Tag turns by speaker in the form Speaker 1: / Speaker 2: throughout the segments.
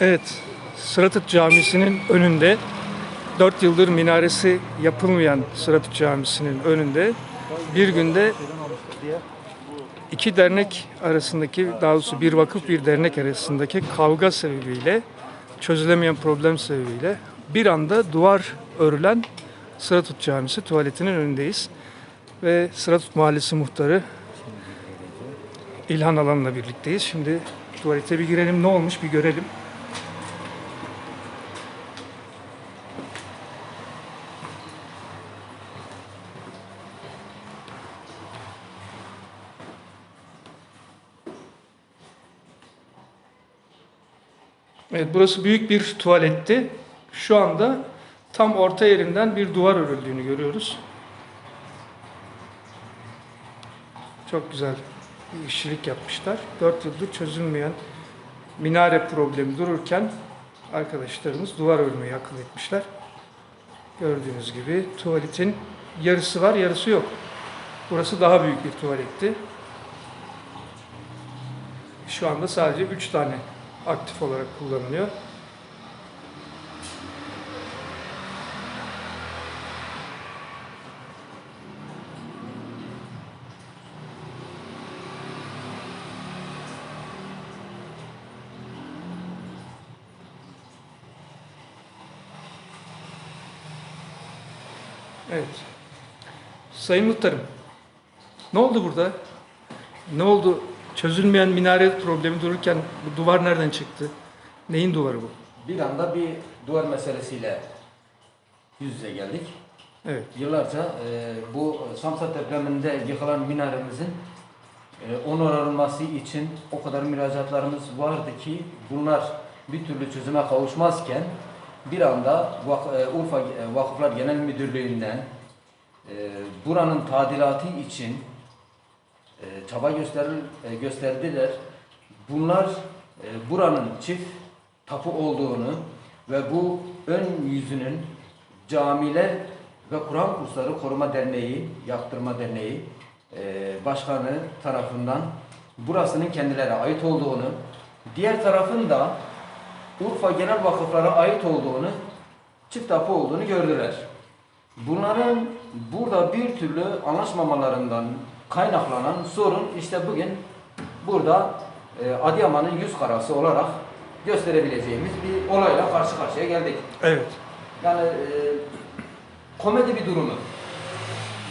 Speaker 1: Evet, Sıratıt Camisi'nin önünde 4 yıldır minaresi yapılmayan Sıratıt Camisi'nin önünde bir günde iki dernek arasındaki, daha doğrusu bir vakıf bir dernek arasındaki kavga sebebiyle, çözülemeyen problem sebebiyle bir anda duvar örülen Sıratut Camisi tuvaletinin önündeyiz. Ve Sıratut Mahallesi muhtarı İlhan Alan'la birlikteyiz. Şimdi tuvalete bir girelim ne olmuş bir görelim. Evet, burası büyük bir tuvaletti. Şu anda tam orta yerinden bir duvar örüldüğünü görüyoruz. Çok güzel bir işçilik yapmışlar. 4 yıldır çözülmeyen minare problemi dururken arkadaşlarımız duvar örmeyi akıl etmişler. Gördüğünüz gibi tuvaletin yarısı var, yarısı yok. Burası daha büyük bir tuvaletti. Şu anda sadece 3 tane aktif olarak kullanılıyor. Evet. Sayın Muhtarım, ne oldu burada? Ne oldu? Çözülmeyen minare problemi dururken bu duvar nereden çıktı? Neyin duvarı bu?
Speaker 2: Bir anda bir duvar meselesiyle yüz yüze geldik.
Speaker 1: Evet.
Speaker 2: Yıllarca e, bu Samsa depreminde yıkılan minaremizin e, onarılması için o kadar müracaatlarımız vardı ki bunlar bir türlü çözüme kavuşmazken bir anda Vak- e, Urfa e, Vakıflar Genel Müdürlüğü'nden e, buranın tadilatı için e, çaba gösterir, e, gösterdiler. Bunlar e, buranın çift tapu olduğunu ve bu ön yüzünün camiler ve Kur'an Kursları Koruma Derneği, Yaptırma Derneği e, Başkanı tarafından burasının kendilerine ait olduğunu, diğer tarafın da Urfa Genel Vakıflara ait olduğunu, çift tapu olduğunu gördüler. Bunların burada bir türlü anlaşmamalarından kaynaklanan sorun işte bugün burada e, Adıyaman'ın yüz karası olarak gösterebileceğimiz bir olayla karşı karşıya geldik.
Speaker 1: Evet.
Speaker 2: Yani e, komedi bir durumu.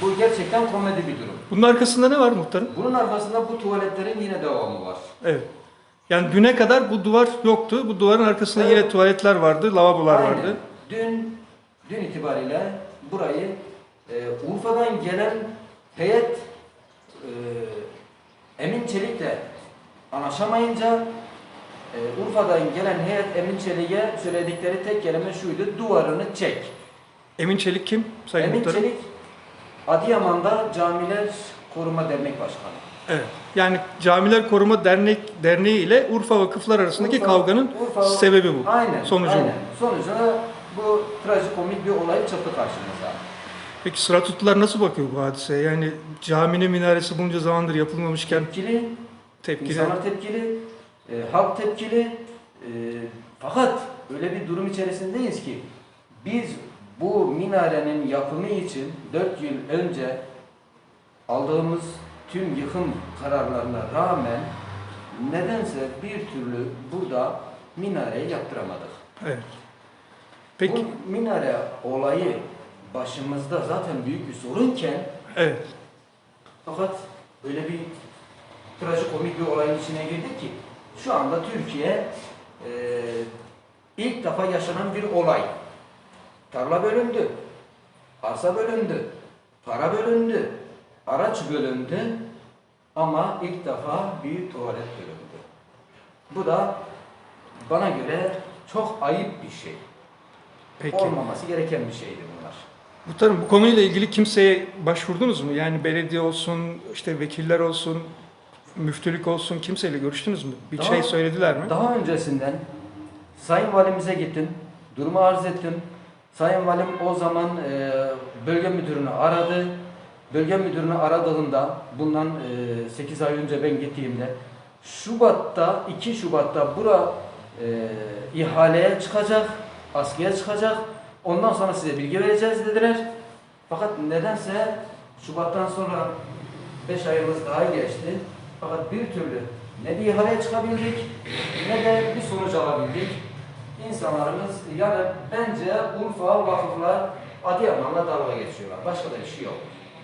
Speaker 2: Bu gerçekten komedi bir durum.
Speaker 1: Bunun arkasında ne var muhtarım?
Speaker 2: Bunun arkasında bu tuvaletlerin yine devamı var.
Speaker 1: Evet. Yani düne kadar bu duvar yoktu. Bu duvarın arkasında yine tuvaletler vardı, lavabolar
Speaker 2: Aynen.
Speaker 1: vardı.
Speaker 2: Dün dün itibariyle burayı e, Urfa'dan gelen heyet e, Emin Çelik'le anlaşamayınca e, Urfa'dan gelen heyet Emin Çelik'e söyledikleri tek kelime şuydu. Duvarını çek.
Speaker 1: Emin Çelik kim? Sayın
Speaker 2: Emin
Speaker 1: muhtarım.
Speaker 2: Çelik Adıyaman'da Camiler Koruma Dernek Başkanı.
Speaker 1: Evet. Yani Camiler Koruma Dernek Derneği ile Urfa Vakıflar arasındaki
Speaker 2: Urfa-
Speaker 1: kavganın
Speaker 2: Urfa-
Speaker 1: sebebi bu.
Speaker 2: Aynen.
Speaker 1: Sonucu
Speaker 2: aynen.
Speaker 1: bu.
Speaker 2: Sonucunda bu trajikomik bir olay çıktı karşımıza.
Speaker 1: Peki Sıratutlular nasıl bakıyor bu hadiseye? Yani caminin minaresi bunca zamandır yapılmamışken
Speaker 2: Tepkili,
Speaker 1: tepkili.
Speaker 2: insanlar tepkili, e, halk tepkili. E, fakat öyle bir durum içerisindeyiz ki biz bu minarenin yapımı için 4 yıl önce aldığımız tüm yıkım kararlarına rağmen nedense bir türlü burada minareyi yaptıramadık.
Speaker 1: Evet. Peki,
Speaker 2: Bu minare olayı başımızda zaten büyük bir sorunken
Speaker 1: evet.
Speaker 2: fakat öyle bir trajikomik bir olayın içine girdik ki şu anda Türkiye e, ilk defa yaşanan bir olay. Tarla bölündü, arsa bölündü, para bölündü, araç bölündü ama ilk defa bir tuvalet bölündü. Bu da bana göre çok ayıp bir şey.
Speaker 1: Peki.
Speaker 2: Olmaması gereken bir şeydi bunlar.
Speaker 1: Muhtarım bu konuyla ilgili kimseye başvurdunuz mu? Yani belediye olsun, işte vekiller olsun, müftülük olsun kimseyle görüştünüz mü? Bir
Speaker 2: Daha-
Speaker 1: şey söylediler mi?
Speaker 2: Daha öncesinden Sayın Valimize gittim, durumu arz ettim. Sayın Valim o zaman e, bölge müdürünü aradı. Bölge müdürünü aradığında bundan e, 8 ay önce ben gittiğimde Şubat'ta 2 Şubat'ta bura e, ihaleye çıkacak, askıya çıkacak. Ondan sonra size bilgi vereceğiz dediler. Fakat nedense Şubat'tan sonra 5 ayımız daha geçti. Fakat bir türlü ne bir ihaleye çıkabildik ne de bir sonuç alabildik. İnsanlarımız yani bence Urfa vakıflar Adıyaman'la dalga geçiyorlar. Başka da bir şey yok.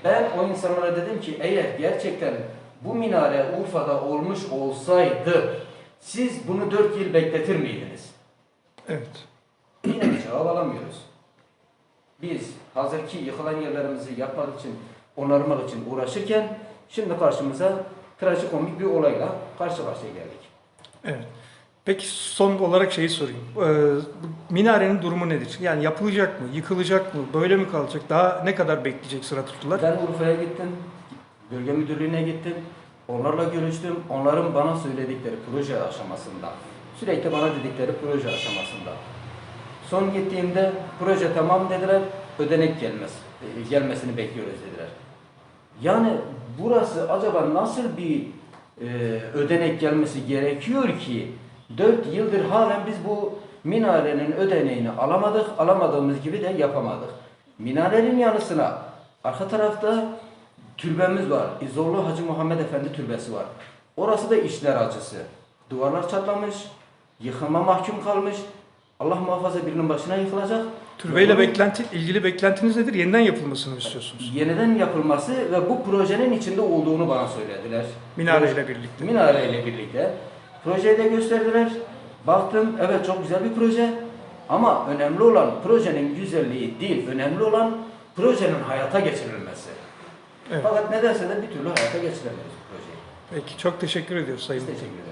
Speaker 2: Ben o insanlara dedim ki eğer gerçekten bu minare Urfa'da olmuş olsaydı siz bunu 4 yıl bekletir miydiniz?
Speaker 1: Evet.
Speaker 2: Yine bir cevap alamıyoruz. Biz hazırki yıkılan yerlerimizi yapmak için, onarmak için uğraşırken şimdi karşımıza trajikomik bir olayla karşı karşıya geldik.
Speaker 1: Evet. Peki son olarak şeyi sorayım. Ee, minarenin durumu nedir? Yani yapılacak mı, yıkılacak mı, böyle mi kalacak? Daha ne kadar bekleyecek sıra tuttular?
Speaker 2: Ben Urfa'ya gittim, bölge müdürlüğüne gittim, onlarla görüştüm. Onların bana söyledikleri proje aşamasında, sürekli bana dedikleri proje aşamasında. Son gittiğimde proje tamam dediler, ödenek gelmez, e, gelmesini bekliyoruz dediler. Yani burası acaba nasıl bir e, ödenek gelmesi gerekiyor ki 4 yıldır halen biz bu minarenin ödeneğini alamadık, alamadığımız gibi de yapamadık. Minarenin yanısına arka tarafta türbemiz var. İzollu Hacı Muhammed Efendi türbesi var. Orası da işler acısı. Duvarlar çatlamış, yıkılma mahkum kalmış. Allah muhafaza birinin başına yıkılacak.
Speaker 1: Türbeyle
Speaker 2: Bunun-
Speaker 1: beklenti, ilgili beklentiniz nedir? Yeniden yapılmasını mı istiyorsunuz?
Speaker 2: yeniden yapılması ve bu projenin içinde olduğunu bana söylediler.
Speaker 1: Minareyle birlikte.
Speaker 2: Minare ile birlikte. Projeyi de gösterdiler. Baktım evet çok güzel bir proje. Ama önemli olan projenin güzelliği değil, önemli olan projenin hayata geçirilmesi.
Speaker 1: Evet.
Speaker 2: Fakat nedense de bir türlü hayata geçiremiyoruz projeyi.
Speaker 1: Peki çok teşekkür ediyoruz Sayın
Speaker 2: Biz teşekkür ederiz.